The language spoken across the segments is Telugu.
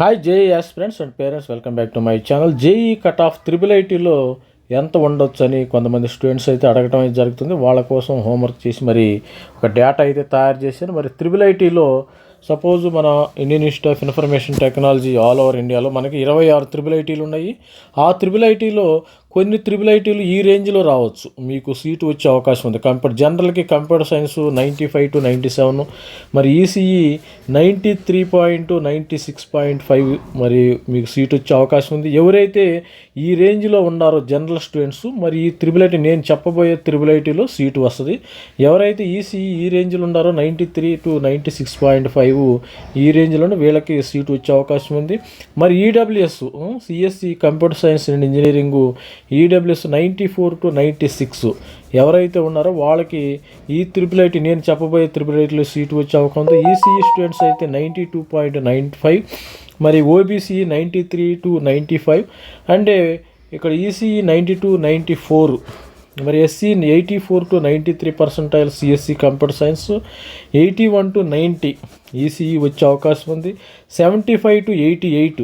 Hi JE friends and parents welcome back to my channel JE cut off triple ఐటీలో ఎంత ఉండొచ్చు అని కొంతమంది స్టూడెంట్స్ అయితే అడగటం అయితే జరుగుతుంది. వాళ్ళ కోసం హోంవర్క్ చేసి మరి ఒక డేటా అయితే తయారు చేశాను మరి త్రిబుల్ ఐటీలో సపోజ్ మన Indian institute of information technology all over ఇండియాలో మనకి ఇరవై ఆరు త్రిబుల్ ఐటీలు ఉన్నాయి. ఆ త్రిబుల్ ఐటీలో కొన్ని త్రిబుల్ ఐటీలు ఈ రేంజ్లో రావచ్చు. మీకు సీటు వచ్చే అవకాశం ఉంది. Computer జనరల్కి computer science ninety five to ninety seven మరి ECE ninety three point ninety six point five మరి మీకు సీట్ వచ్చే అవకాశం ఉంది. ఎవరైతే ఈ రేంజ్లో ఉన్నారో జనరల్ స్టూడెంట్స్ మరి ఈ త్రిబుల్ ఐటీ నేను చెప్పబోయే త్రిబుల్ ఐటీలో సీటు వస్తుంది. ఎవరైతే ఈసీఈ ఈ రేంజ్లో ఉన్నారో ninety three to ninety six point five ఈ రేంజ్లోనే వీళ్ళకి సీటు వచ్చే అవకాశం ఉంది. మరి EWS CSC computer science and engineering EWS ninety four to ninety six ఎవరైతే ఉన్నారో వాళ్ళకి ఈ త్రిపుల్ ఐటీ నేను చెప్పబోయే త్రిపుల్ ఐటీలో సీటు వచ్చే అవకాశం ఉంది. ఈసీఈ స్టూడెంట్స్ అయితే ninety two point nine five మరి OBC ninety three to ninety five అంటే ఇక్కడ ECE ninety two ninety four మరి SC eighty four to ninety three percentile CSC computer science eighty one to ninety ECE వచ్చే అవకాశం ఉంది. Seventy five to eighty eight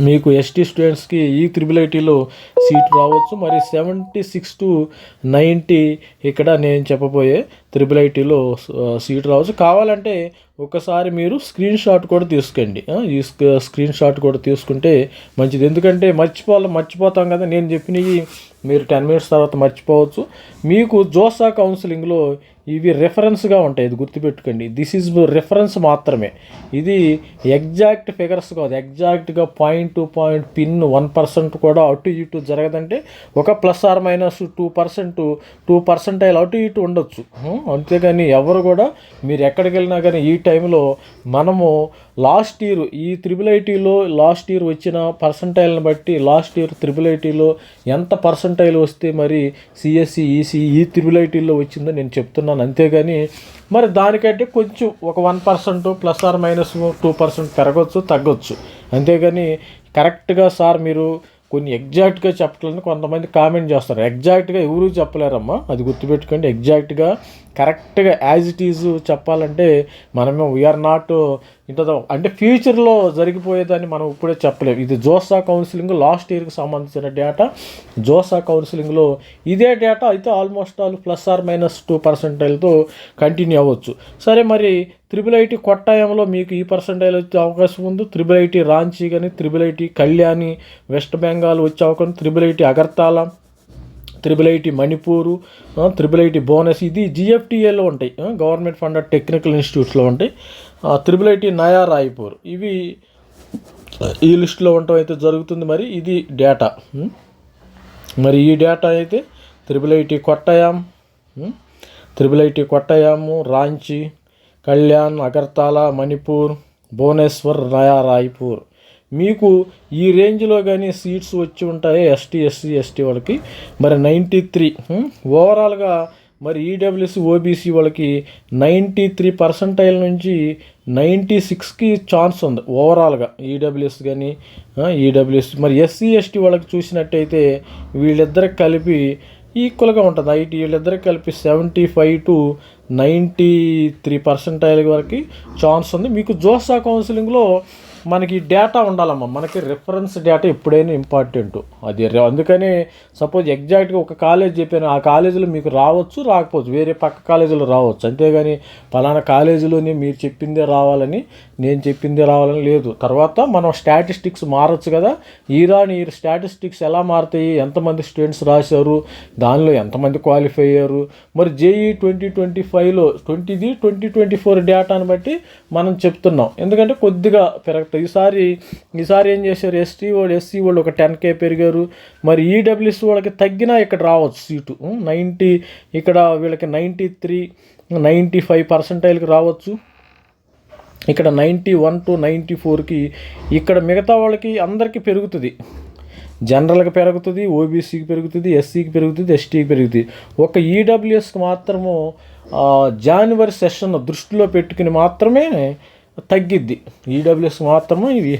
మీకు ఎస్టీ స్టూడెంట్స్కి ఈ త్రిబుల్ ఐటీలో సీట్ రావచ్చు. మరి సెవెంటీ సిక్స్ టు నైంటీ ఇక్కడ నేను చెప్పబోయే త్రిబుల్ ఐటీలో సీట్ రావచ్చు. కావాలంటే ఒకసారి మీరు స్క్రీన్ షాట్ కూడా తీసుకోండి. ఈ స్క్రీన్ షాట్ కూడా తీసుకుంటే మంచిది. ఎందుకంటే మర్చిపోవాలి మర్చిపోతాం కదా. నేను చెప్పినవి మీరు టెన్ మినిట్స్ తర్వాత మర్చిపోవచ్చు. మీకు జోసా కౌన్సిలింగ్లో ఇవి రెఫరెన్స్గా ఉంటాయి. ఇది గుర్తుపెట్టుకోండి. దిస్ ఈజ్ రెఫరెన్స్ మాత్రమే. ఇది ఎగ్జాక్ట్ ఫిగర్స్ కాదు. ఎగ్జాక్ట్గా point to point pin one percent కూడా అటు ఇటు జరగదంటే ఒక plus or minus two percent two percentile అటు ఇటు ఉండొచ్చు. అంతేగాని ఎవరు కూడా మీరు ఎక్కడికి వెళ్ళినా కానీ ఈ టైంలో మనము లాస్ట్ ఇయర్ ఈ త్రిబుల్ ఐటీలో లాస్ట్ ఇయర్ వచ్చిన పర్సంటైల్ని బట్టి లాస్ట్ ఇయర్ త్రిబుల్ ఐటీలో ఎంత పర్సంటైల్ వస్తే మరి సిఎస్సి ఈసీ ఈ త్రిబుల్ ఐటీలో వచ్చిందో నేను చెప్తున్నాను. అంతేగాని మరి దానికంటే కొంచెం ఒక one percent plus or minus two percent పెరగచ్చు తగ్గొచ్చు. అంతేగాని కరెక్ట్గా సార్ మీరు కొన్ని ఎగ్జాక్ట్గా చెప్పట్లని కొంతమంది కామెంట్ చేస్తారు. ఎగ్జాక్ట్గా ఎవరు చెప్పలేరమ్మా. అది గుర్తుపెట్టుకోండి. ఎగ్జాక్ట్గా కరెక్ట్గా యాజ్ ఇట్ ఈజ్ చెప్పాలంటే మనమే వీఆర్ నాట్ ఇంత అంటే ఫ్యూచర్లో జరిగిపోయేదాన్ని మనం ఇప్పుడే చెప్పలేము ఇది జోసా కౌన్సిలింగ్ లాస్ట్ ఇయర్కి సంబంధించిన డేటా. జోసా కౌన్సిలింగ్లో ఇదే డేటా అయితే almost all plus or minus two పర్సెంటైల్తో continue అవ్వచ్చు. సరే మరి త్రిబుల్ ఐటీ కొట్టాయంలో మీకు ఈ పర్సెంటైల్ వచ్చే అవకాశం ఉంది. త్రిబుల్ ఐటీ రాంచీ కానీ triple IT Kalyani west Bengal వచ్చే అవకాశం triple IT Agartala triple IT Manipur triple IT bonus ఇది జిఎఫ్టిఏలో ఉంటాయి. గవర్నమెంట్ ఫండెడ్ టెక్నికల్ ఇన్స్టిట్యూట్స్లో ఉంటాయి. త్రిబుల్ ఐటీ నయా రాయ్పూర్ ఇవి ఈ లిస్టులో ఉండటం అయితే జరుగుతుంది మరి ఇది డేటా మరి ఈ డేటా అయితే triple IT Kottayam triple IT Kottayam Ranchi Kalyan Agartala Manipur Bhubaneswar Naya Raipur మీకు ఈ రేంజ్లో కానీ సీట్స్ వచ్చి ఉంటాయి? ఎస్టీ ఎస్సీ ఎస్టీ వాళ్ళకి? మరి నైంటీ త్రీ ఓవరాల్గా మరి ఈడబ్ల్యూసి ఓబీసీ వాళ్ళకి నైంటీ త్రీ పర్సంటైల్ నుంచి నైంటీ సిక్స్కి ఛాన్స్ ఉంది ఓవరాల్గా ఈడబ్ల్యూఎస్ కానీ ఈడబ్ల్యూఎస్ మరి ఎస్సీ ఎస్టీ వాళ్ళకి చూసినట్టయితే వీళ్ళిద్దరికి కలిపి ఈక్వల్గా ఉంటుంది. ఐటీ వీళ్ళిద్దరికి కలిపి seventy five to ninety three percentile వరకు ఛాన్స్ ఉంది. మీకు జోసా కౌన్సిలింగ్లో మనకి డేటా ఉండాలమ్మా. మనకి రిఫరెన్స్ డేటా ఎప్పుడైనా ఇంపార్టెంట్ అది అందుకని సపోజ్ ఎగ్జాక్ట్గా ఒక కాలేజ్ చెప్పాను. ఆ కాలేజీలో మీకు రావచ్చు రాకపోవచ్చు. వేరే పక్క కాలేజీలో రావచ్చు. అంతేగాని పలానా కాలేజీలోనే మీరు చెప్పిందే రావాలని నేను చెప్పిందే రావాలని లేదు. తర్వాత మనం స్టాటిస్టిక్స్ మారచ్చు కదా. ఈరాని ఈ స్టాటిస్టిక్స్ ఎలా మారుతాయి? ఎంతమంది స్టూడెంట్స్ రాశారు? దానిలో ఎంతమంది క్వాలిఫై అయ్యారు? మరి జేఈ ట్వంటీ ట్వంటీ ఫైవ్లో ట్వంటీది ట్వంటీ ట్వంటీ ఫోర్ డేటాను బట్టి మనం చెప్తున్నాం. ఎందుకంటే కొద్దిగా పెరగ ఈసారి ఈసారి ఏం చేశారు? ఎస్టీ వాళ్ళు ఎస్సీ వాళ్ళు ఒక టెన్ కే పెరిగారు. మరి ఈడబ్ల్యూఎస్ వాళ్ళకి తగ్గినా ఇక్కడ రావచ్చు సీటు. నైంటీ ఇక్కడ వీళ్ళకి నైంటీ త్రీ నైంటీ ఫైవ్ పర్సెంటైల్కి రావచ్చు. ఇక్కడ నైంటీ వన్ టు నైంటీ ఫోర్కి ఇక్కడ మిగతా వాళ్ళకి అందరికీ పెరుగుతుంది. జనరల్కి పెరుగుతుంది ఓబీసీకి పెరుగుతుంది ఎస్సీకి పెరుగుతుంది ఎస్టీకి పెరుగుతుంది. ఒక ఈడబ్ల్యూఎస్కి మాత్రము జాన్వరి జనవరి సెషన్ దృష్టిలో పెట్టుకుని మాత్రమే తగ్గిద్ది. ఈడబ్ల్యూఎస్ మాత్రమే ఇవి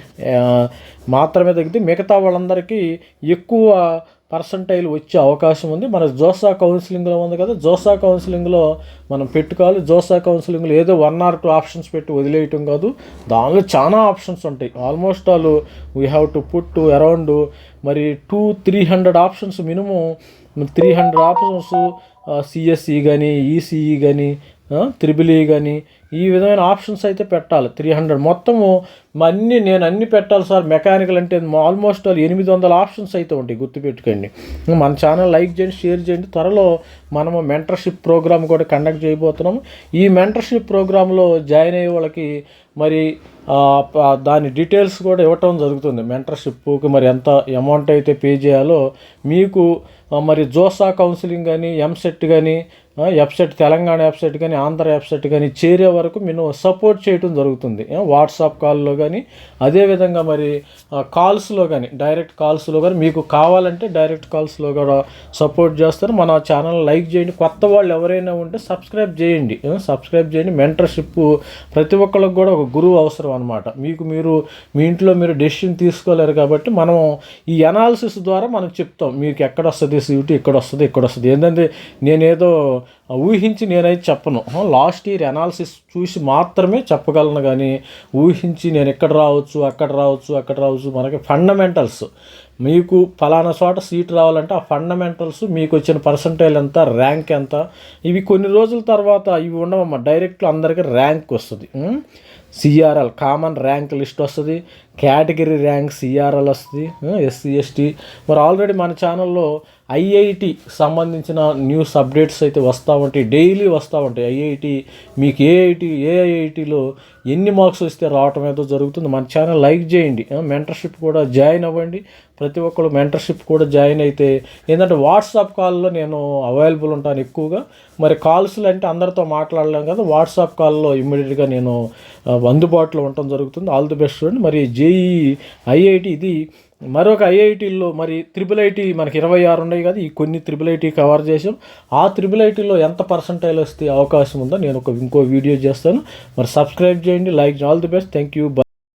మాత్రమే తగ్గిద్ది. మిగతా వాళ్ళందరికీ ఎక్కువ పర్సంటైల్ వచ్చే అవకాశం ఉంది. మన జోసా కౌన్సిలింగ్లో ఉంది కదా. జోసా కౌన్సిలింగ్లో మనం పెట్టుకోవాలి. జోసా కౌన్సిలింగ్లో ఏదో వన్ ఆర్ టూ ఆప్షన్స్ పెట్టి వదిలేయటం కాదు. దానిలో చాలా ఆప్షన్స్ ఉంటాయి. Almost all we have to put around మరి two three hundred options minimum. Three hundred options CSE కానీ ఈసీఈ కానీ త్రిబుల్ ఈ e కానీ ఈ విధమైన ఆప్షన్స్ అయితే పెట్టాలి. Three hundred. మొత్తము అన్నీ అన్ని నేను అన్ని పెట్టాలి సార్. మెకానికల్ అంటే ఆల్మోస్ట్ ఆల్ ఎనిమిది వందల ఆప్షన్స్ అయితే ఉంటాయి గుర్తుపెట్టుకోండి. మన ఛానల్ లైక్ చేయండి షేర్ చేయండి. త్వరలో మనము మెంటర్షిప్ ప్రోగ్రామ్ కూడా కండక్ట్ చేయబోతున్నాము. ఈ మెంటర్షిప్ ప్రోగ్రాంలో జాయిన్ అయ్యే వాళ్ళకి మరి దాని డీటెయిల్స్ కూడా ఇవ్వటం జరుగుతుంది. మెంటర్షిప్కి మరి ఎంత అమౌంట్ అయితే పే చేయాలో మీకు మరి జోసా కౌన్సిలింగ్ కానీ ఎంసెట్ కానీ వెబ్సైట్ తెలంగాణ వెబ్సైట్ కానీ ఆంధ్ర వెబ్సైట్ కానీ చేరే వరకు మేము సపోర్ట్ చేయటం జరుగుతుంది. వాట్సాప్ కాల్లో కానీ అదేవిధంగా మరి కాల్స్లో కానీ డైరెక్ట్ కాల్స్లో కానీ మీకు కావాలంటే డైరెక్ట్ కాల్స్లో కూడా సపోర్ట్ చేస్తారు. మన ఛానల్ లైక్ చేయండి. కొత్త వాళ్ళు ఎవరైనా ఉంటే సబ్స్క్రైబ్ చేయండి. సబ్స్క్రైబ్ చేయండి. మెంటర్షిప్ ప్రతి ఒక్కరికి కూడా ఒక గురువు అవసరం అనమాట మీకు మీరు మీ ఇంట్లో మీరు డెసిషన్ తీసుకోలేరు కాబట్టి మనం ఈ అనాలిసిస్ ద్వారా మనం చెప్తాం. మీకు ఎక్కడ వస్తుంది సీటు ఇక్కడ వస్తుంది ఇక్కడ వస్తుంది. ఏంటంటే నేనేదో ఊహించి నేనైతే చెప్పను. లాస్ట్ ఇయర్ అనాలిసిస్ చూసి మాత్రమే చెప్పగలను కానీ ఊహించి నేను ఎక్కడ రావచ్చు అక్కడ రావచ్చు అక్కడ రావచ్చు మనకి ఫండమెంటల్స్ మీకు ఫలానా చోట సీట్ రావాలంటే ఆ ఫండమెంటల్స్ మీకు వచ్చిన పర్సంటైల్ ఎంత ర్యాంక్ ఎంత ఇవి కొన్ని రోజుల తర్వాత ఇవి ఉండవమ్మా. డైరెక్ట్లో అందరికీ ర్యాంక్ వస్తుంది. సిఆర్ఎల్ కామన్ ర్యాంక్ లిస్ట్ వస్తుంది. కేటగిరీ ర్యాంక్ సిఆర్ఎల్ వస్తుంది. SC ST. మరి ఆల్రెడీ మన ఛానల్లో ఐఐటి సంబంధించిన న్యూస్ అప్డేట్స్ అయితే వస్తూ ఉంటాయి. డైలీ వస్తూ ఉంటాయి. ఐఐటి మీకు ఏఐటి ఏఐఐటిలో ఎన్ని మార్క్స్ వస్తే రావటం ఏదో జరుగుతుంది. మన ఛానల్ లైక్ చేయండి. మెంటర్షిప్ కూడా జాయిన్ అవ్వండి. ప్రతి ఒక్కరు మెంటర్షిప్ కూడా జాయిన్ అయితే ఏంటంటే వాట్సాప్ కాల్లో నేను అవైలబుల్ ఉంటాను ఎక్కువగా. మరి కాల్స్లు అంటే అందరితో మాట్లాడలేం కదా. వాట్సాప్ కాల్లో ఇమ్మీడియట్గా నేను అందుబాటులో ఉండటం జరుగుతుంది. ఆల్ ది బెస్ట్ చూడండి మరి జేఈ ఐఐటి ఇది మరొక ఐఐటీల్లో మరి త్రిబుల్ ఐటీ మనకి ఇరవై ఆరు ఉన్నాయి కదా ఈ కొన్ని త్రిబుల్ ఐటీ కవర్ చేసాం ఆ త్రిబుల్ ఐటీలో ఎంత పర్సంటైల్ వస్తే అవకాశం ఉందో నేను ఒక ఇంకో వీడియో చేస్తాను. మరి సబ్స్క్రైబ్ చేయండి like all the best thank you